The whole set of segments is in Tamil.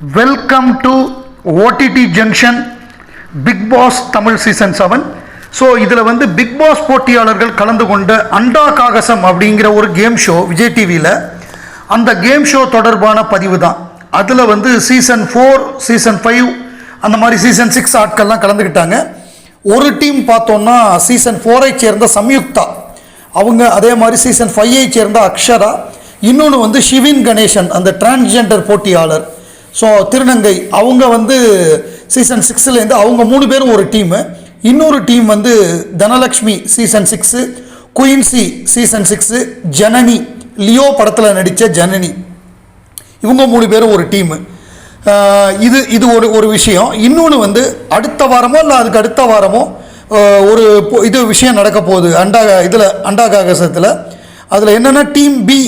Welcome to OTT junction Bigg Boss Tamil season seven so இதில் வந்து பிக் பாஸ் போட்டியாளர்கள் கலந்து கொண்ட அண்டா காகசம் அப்படிங்கிற ஒரு கேம் ஷோ விஜய் டிவியில் அந்த கேம் ஷோ தொடர்பான பதிவு தான். அதில் வந்து சீசன் ஃபோர் சீசன் ஃபைவ் அந்த மாதிரி சீசன் சிக்ஸ் ஆட்கள்லாம் கலந்துக்கிட்டாங்க ஒரு டீம் பார்த்தோன்னா சீசன் ஃபோரை சேர்ந்த சம்யுக்தா. அவங்க அதே மாதிரி சீசன் ஃபைவை சேர்ந்த அக்ஷரா. இன்னொன்று வந்து ஷிவின் கணேசன் அந்த டிரான்ஸ்ஜெண்டர் போட்டியாளர். ஸோ திருநங்கை அவங்க வந்து சீசன் சிக்ஸ்லேருந்து அவங்க மூணு பேரும் ஒரு டீமு இன்னொரு டீம் வந்து Dhanalakshmi season six Queency season six Janani Leo படத்தில் நடித்த ஜனனி. இவங்க மூணு பேரும் ஒரு டீமு இது இது ஒரு ஒரு விஷயம். இன்னொன்று வந்து அடுத்த வாரமோ இல்லை அதுக்கு அடுத்த வாரமோ ஒரு இது விஷயம் நடக்க போகுது. அண்டா இதில் அண்டா காகசத்தில். அதில் என்னென்னா டீம் பி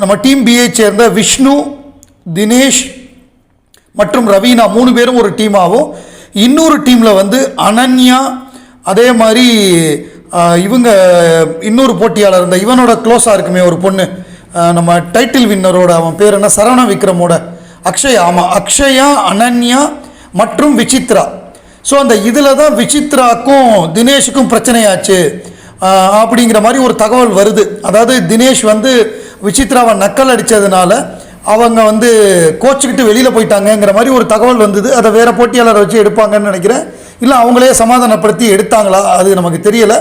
நம்ம டீம் பியை சேர்ந்த விஷ்ணு தினேஷ் மற்றும் ரவீனா மூணு பேரும் ஒரு டீமாகவும் இன்னொரு டீமில் வந்து அனன்யா அதே மாதிரி இவங்க இன்னொரு போட்டியாளர் இந்த இவனோட க்ளோஸாக இருக்குமே ஒரு பொண்ணு. நம்ம டைட்டில் வின்னரோட அவன் பேர் என்ன? சரவண விக்ரமோட. அக்ஷயா ஆமாம் அக்ஷயா அனன்யா மற்றும் விசித்ரா. ஸோ அந்த இதில் தான் விசித்ராக்கும் தினேஷுக்கும் பிரச்சனையாச்சு. அப்படிங்கிற மாதிரி ஒரு தகவல் வருது. அதாவது தினேஷ் வந்து விசித்ராவை நக்கல் அடித்ததுனால அவங்க வந்து கோச்சுக்கிட்டு வெளியில் போயிட்டாங்கங்கிற மாதிரி ஒரு தகவல் வந்தது. அதை வேறு போட்டியாளரை வச்சு எடுப்பாங்கன்னு நினைக்கிறேன். இல்லை அவங்களே சமாதானப்படுத்தி எடுத்தாங்களா? அது நமக்கு தெரியலை.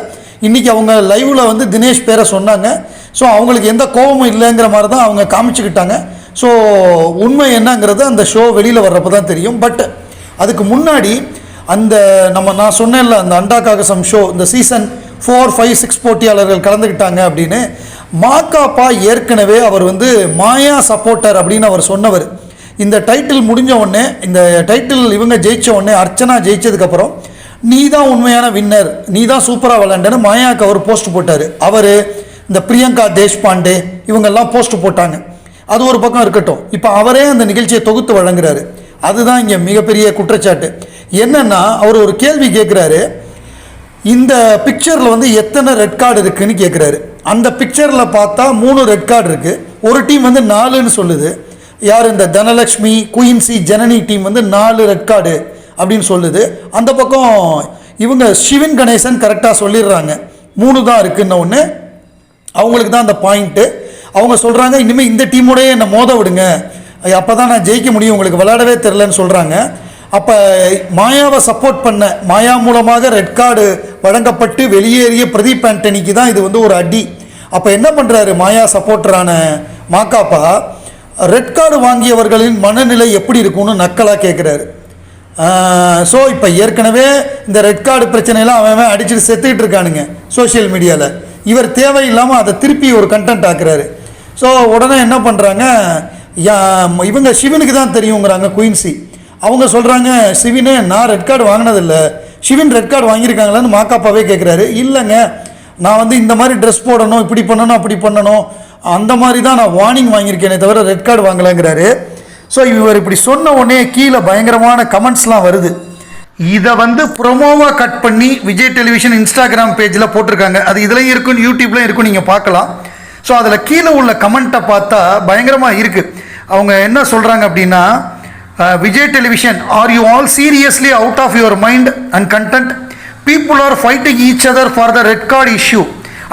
இன்றைக்கி அவங்க லைவில் வந்து தினேஷ் பேரை சொன்னாங்க. ஸோ அவங்களுக்கு எந்த கோபமும் இல்லைங்கிற மாதிரி தான் அவங்க காமிச்சுக்கிட்டாங்க. ஸோ உண்மை என்னங்கிறது அந்த ஷோ வெளியில் வர்றப்போ தான் தெரியும். பட் அதுக்கு முன்னாடி அந்த நம்ம நான் சொன்னேன்ல அந்த அண்டா காகசம் ஷோ இந்த சீசன் ஃபோர் ஃபைவ் சிக்ஸ் போட்டியாளர்கள் கலந்துக்கிட்டாங்க அப்படின்னு. மாக்காப்பா ஏற்கனவே அவர் வந்து மாயா சப்போர்ட்டர் அப்படின்னு அவர் சொன்னவர். இந்த டைட்டில் முடிஞ்ச உடனே இந்த டைட்டில் இவங்க ஜெயித்த உடனே அர்ச்சனா ஜெயிச்சதுக்கப்புறம் நீ தான் உண்மையான வின்னர் நீ தான் சூப்பராக விளாண்டன்னு மாயாவுக்கு அவர் போஸ்ட் போட்டார். அவர் இந்த பிரியங்கா தேஷ்பாண்டே இவங்கெல்லாம் போஸ்ட் போட்டாங்க. அது ஒரு பக்கம் இருக்கட்டும். இப்போ அவரே அந்த நிகழ்ச்சியை தொகுத்து வழங்குறாரு. அதுதான் இங்கே மிகப்பெரிய குற்றச்சாட்டு. என்னென்னா அவர் ஒரு கேள்வி கேட்குறாரு இந்த பிக்சரில் வந்து எத்தனை ரெட் கார்டு இருக்குதுன்னு கேட்குறாரு அந்த பிக்சரில் பார்த்தா மூணு ரெட் கார்டு இருக்குது ஒரு டீம் வந்து நாலுன்னு சொல்லுது. யார் இந்த தனலக்ஷ்மி குயின்சி ஜனனி டீம் வந்து நாலு ரெட் கார்டு அப்படின்னு சொல்லுது. அந்த பக்கம் இவங்க சிவன் கணேசன் கரெக்டாக சொல்லிடுறாங்க. மூணு தான் இருக்குன்ன ஒன்று அவங்களுக்கு தான் அந்த பாயிண்ட்டு அவங்க சொல்கிறாங்க இனிமேல் இந்த டீமோடய என்னை மோத விடுங்க. அப்போ தான் நான் ஜெயிக்க முடியும். உங்களுக்கு விளையாடவே தெரிலன்னு சொல்கிறாங்க அப்போ மாயாவை சப்போர்ட் பண்ண மாயா மூலமாக ரெட் கார்டு வழங்கப்பட்டு வெளியேறிய பிரதீப் ஆண்டனிக்கு தான் இது வந்து ஒரு அடி. அப்போ என்ன பண்ணுறாரு மாயா சப்போர்ட்டரான மாக்காப்பா ரெட் கார்டு வாங்கியவர்களின் மனநிலை எப்படி இருக்கும்னு நக்கலாக கேட்குறாரு ஸோ இப்போ ஏற்கனவே இந்த ரெட் கார்டு பிரச்சனையெல்லாம் அவன் அடிச்சுட்டு செத்துக்கிட்டு இருக்கானுங்க சோஷியல் மீடியாவில் இவர் தேவையில்லாமல் அதை திருப்பி ஒரு கண்டென்ட் ஆக்குறாரு. ஸோ உடனே என்ன பண்ணுறாங்க இவங்க சிவனுக்கு தான் தெரியுங்கிறாங்க குயின்சி. அவங்க சொல்கிறாங்க சிவினு நான் ரெட் கார்டு வாங்கினதில்லை. சிவின் ரெட் கார்டு வாங்கியிருக்காங்களான்னு மாக்காப்பாவே கேட்குறாரு இல்லைங்க நான் வந்து இந்த மாதிரி ட்ரெஸ் போடணும் இப்படி பண்ணணும் அப்படி பண்ணணும். அந்த மாதிரி தான் நான் வார்னிங் வாங்கியிருக்கேனே தவிர ரெட் கார்டு வாங்கலைங்கிறாரு. ஸோ இவர் இப்படி சொன்ன உடனே கீழே பயங்கரமான கமெண்ட்ஸ்லாம் வருது. இதை வந்து ப்ரொமோவாக கட் பண்ணி விஜய் டெலிவிஷன் இன்ஸ்டாகிராம் பேஜில் போட்டிருக்காங்க. அது இதுலையும் இருக்கும் யூடியூப்லையும் இருக்கும் நீங்கள் பார்க்கலாம். ஸோ அதில் கீழே உள்ள கமெண்ட்டை பார்த்தா பயங்கரமாக இருக்குது அவங்க என்ன சொல்கிறாங்க அப்படின்னா Vijay television are you all seriously out of your mind and content people are fighting each other for the red card issue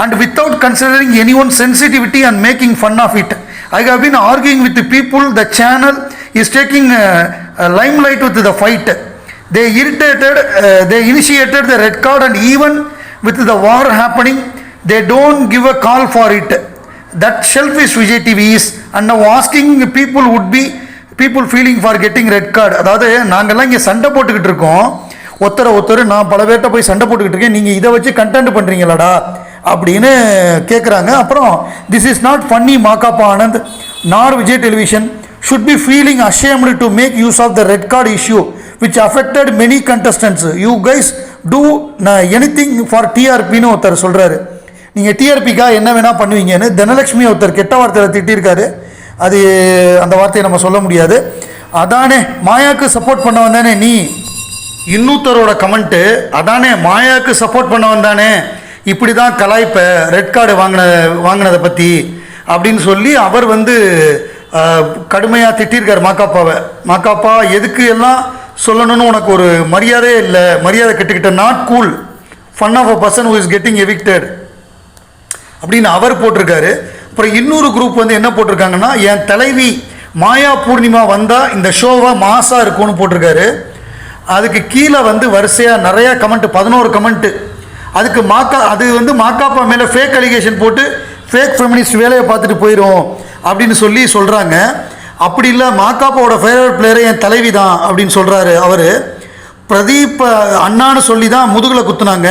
and without considering anyone's sensitivity and making fun of it. I have been arguing with the people, the channel is taking uh, uh, limelight with the fight. They irritated, uh, they initiated the red card and even with the war happening, they don't give a call for it. That selfish Vijay TV is and now asking people would be people feeling for getting red card. அதாவது நாங்கெல்லாம் இங்கே சண்டை போட்டுக்கிட்டு இருக்கோம் ஒருத்தரை ஒருத்தர் நான் பல பேர்கிட்ட போய் சண்டை போட்டுக்கிட்டு இருக்கேன். நீங்கள் இதை வச்சு கண்டென்ட் பண்ணுறீங்களாடா அப்படின்னு கேட்குறாங்க அப்புறம் this is not funny Makapa Anand nor Vijay television should be feeling ashamed to make use of the red card issue which affected many contestants you guys do anything for டிஆர்பின்னு ஒருத்தர் சொல்கிறாரு நீங்கள் டிஆர்பிக்காக என்ன வேணால் பண்ணுவீங்கன்னு தனலட்சுமி ஒருத்தர் கெட்ட வார்த்தையில் திட்டிருக்காரு. அது அந்த வார்த்தையை நம்ம சொல்ல முடியாது. அதானே மாயாவுக்கு சப்போர்ட் பண்ண வந்தானே நீ. இன்னொருத்தரோட கமெண்ட்டு அதானே மாயாவுக்கு சப்போர்ட் பண்ண வந்தானே இப்படி தான் கலாய்ப்ப ரெட் கார்டு வாங்கின வாங்கினதை பற்றி அப்படின்னு சொல்லி அவர் வந்து கடுமையாக திட்டிருக்கார் மாக்காப்பாவை. மாக்காப்பா எதுக்கு எல்லாம் சொல்லணும்னு உனக்கு ஒரு மரியாதையே இல்லை மரியாதை கெட்டுக்கிட்ட not cool fun of a person who is getting evicted அப்படின்னு அவர் போட்டிருக்காரு. அப்புறம் இன்னொரு குரூப் வந்து என்ன போட்டிருக்காங்கன்னா என் தலைவி மாயா பூர்ணிமா வந்தால் இந்த ஷோவாக மாசாக இருக்கும்னு போட்டிருக்காரு. அதுக்கு கீழே வந்து வரிசையாக நிறைய கமெண்ட் பதினோரு கமெண்ட்டு அதுக்கு மாக்கா அது வந்து மாக்காப்பா மேலே ஃபேக் அலிகேஷன் போட்டு ஃபேக் ஃபெமினிஸ்ட் வேலையை பார்த்துட்டு போயிடும் அப்படின்னு சொல்லி சொல்கிறாங்க அப்படி இல்லை மாக்காப்பாவோட ஃபேவரட் பிளேயரே என் தலைவி தான் அப்படின்னு சொல்கிறாரு அவர். பிரதீப் அண்ணான்னு சொல்லி தான் முதுகில் குத்துனாங்க.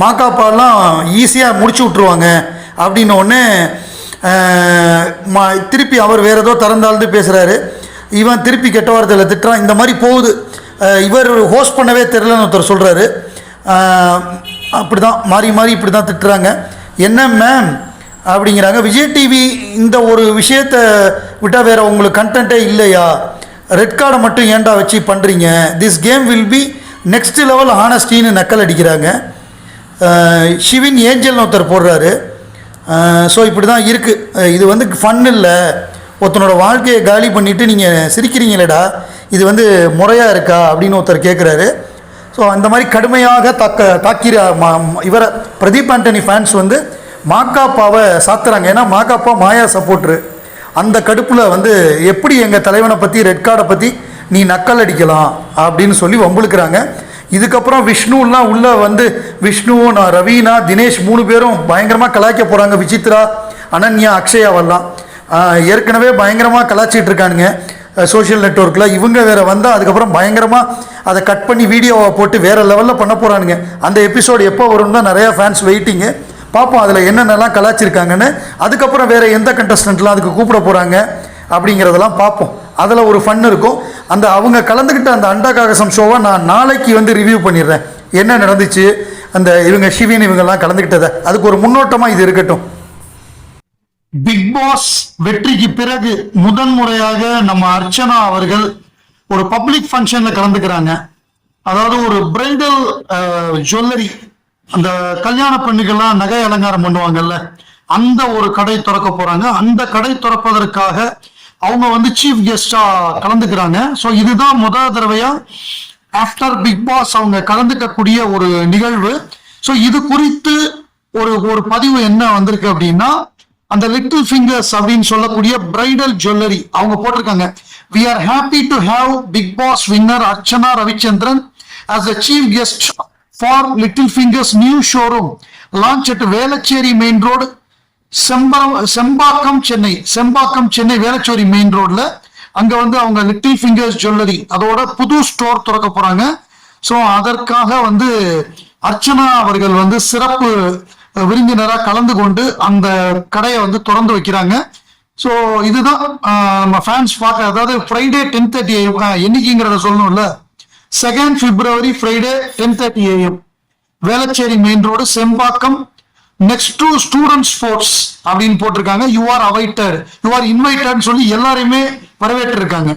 மாக்காப்பாலாம் ஈஸியாக முடிச்சு விட்ருவாங்க அப்படின்ன மா- திருப்பி அவர் வேறு ஏதோ திறந்தாழ்ந்து பேசுகிறாரு இவன் திருப்பி கெட்ட வார்த்தையில் திட்டுறான். இந்த மாதிரி போகுது. இவர் ஹோஸ்ட் பண்ணவே தெரிலன்னு ஒருத்தர் சொல்கிறாரு அப்படி தான் மாறி மாறி இப்படி தான் திட்டுறாங்க. என்ன மேம் அப்படிங்கிறாங்க. விஜய் டிவி இந்த ஒரு விஷயத்தை விட்டால் வேறு உங்களுக்கு கண்டென்ட்டே இல்லையா? ரெட் கார்டை மட்டும் ஏன்டா வச்சு பண்ணுறீங்க this game will be next level ஹானஸ்டின்னு நக்கல் அடிக்கிறாங்க. ஷிவின் ஏஞ்சல்னு ஒருத்தர் போடுறாரு. ஸோ இப்படி தான் இருக்குது இது வந்து ஃபன் இல்லை. ஒருத்தனோட வாழ்க்கையை காலி பண்ணிவிட்டு நீங்கள் சிரிக்கிறீங்களேடா. இது வந்து முறையாக இருக்கா அப்படின்னு ஒருத்தர் கேட்குறாரு ஸோ அந்த மாதிரி கடுமையாக தாக்க தாக்கிற இவரை பிரதீப் ஆண்டனி ஃபேன்ஸ் வந்து மாக்காப்பாவை சாத்துறாங்க. ஏன்னா மாக்காப்பா மாயா சப்போர்ட்ரு அந்த கடுப்பில் வந்து எப்படி எங்கள் தலைவனை பற்றி ரெட் கார்டை பற்றி நீ நக்கல் அடிக்கலாம் அப்படின்னு சொல்லி வம்புழுக்கிறாங்க. இதுக்கப்புறம் விஷ்ணுலாம் உள்ளே வந்து விஷ்ணு நான் ரவீனா தினேஷ் மூணு பேரும் பயங்கரமாக கலாய்க்க போகிறாங்க விசித்ரா அனன்யா அக்ஷயாவெல்லாம் ஏற்கனவே பயங்கரமாக கலாச்சிட்டு இருக்கானுங்க. சோஷியல் நெட்ஒர்க்கில் இவங்க வேறு வந்தால் அதுக்கப்புறம் பயங்கரமாக அதை கட் பண்ணி வீடியோவை போட்டு வேற லெவலில் பண்ண போகிறானுங்க அந்த எபிசோடு எப்போ வரும்னா நிறையா ஃபேன்ஸ் வெயிட்டிங்கு பார்ப்போம் அதில் என்னென்னலாம் கலாச்சிருக்காங்கன்னு. அதுக்கப்புறம் வேறு எந்த கண்டஸ்டண்ட்லாம் அதுக்கு கூப்பிட போகிறாங்க அப்படிங்கிறதெல்லாம் பார்ப்போம் அதில் ஒரு ஃபன் இருக்கும். அந்த அவங்க கலந்துக்கிட்ட அந்த அண்டா காகசம் ஷோவை நான் நாளைக்கு வந்து ரிவ்யூ பண்ணிடுறேன். என்ன நடந்துச்சு? அந்த இவங்க ஷிவின் இவங்கெல்லாம் கலந்துக்கிட்டதை அதுக்கு ஒரு முன்னோட்டமாக இது இருக்கட்டும். பிக் பாஸ் வெற்றிக்கு பிறகு முதன்முறையாக நம்ம அர்ச்சனா அவர்கள் ஒரு பப்ளிக் ஃபங்க்ஷன்ல கலந்துக்கிறாங்க. அதாவது ஒரு பிரைடல் ஜுவல்லரி அந்த கல்யாண பெண்ணுக்கெல்லாம் நகை அலங்காரம் பண்ணுவாங்கல்ல அந்த ஒரு கடை திறக்க போறாங்க. அந்த கடை திறப்பதற்காக அவங்க வந்து சீஃப் கெஸ்டா கலந்துக்கிறாங்க. ஸோ இதுதான் முதல் தடவையா ஆஃப்டர் பிக் பாஸ் அவங்க கலந்துக்கக்கூடிய ஒரு நிகழ்வு. ஸோ இது குறித்து ஒரு ஒரு பதிவு என்ன வந்திருக்கு அப்படின்னா அந்த லிட்டில் ஃபிங்கர்ஸ் அப்படின்னு சொல்லக்கூடிய பிரைடல் ஜுவல்லரி அவங்க போட்டிருக்காங்க. We are happy to have Bigg Boss winner Archana Ravichandran as a chief guest for Little Fingers new showroom launch at Velachery main road செம்பரம் Sembakkam Chennai. Sembakkam Chennai Velachery main ரோட்ல அங்க வந்து அவங்க லிட்டில் ஃபிங்கர்ஸ் ஜுவல்லரி அதோட புது ஸ்டோர் திறக்க போறாங்க. ஸோ அதற்காக வந்து அர்ச்சனா அவர்கள் வந்து சிறப்பு விருந்தினராக கலந்து கொண்டு அந்த கடையை வந்து திறந்து வைக்கிறாங்க. ஸோ இதுதான் நம்ம ஃபேன்ஸ் பார்க்க அதாவது ஃப்ரைடே டென் தேர்ட்டி என்னைக்குங்கிறத சொல்லணும்ல. Second February Friday ten thirty AM Velachery main road Sembakkam. Next to student sports அப்படின்னு போட்டிருக்காங்க. You are awaited you are இன்வைட்டட்னு சொல்லி எல்லாரையுமே வரவேற்றிருக்காங்க. இருக்காங்க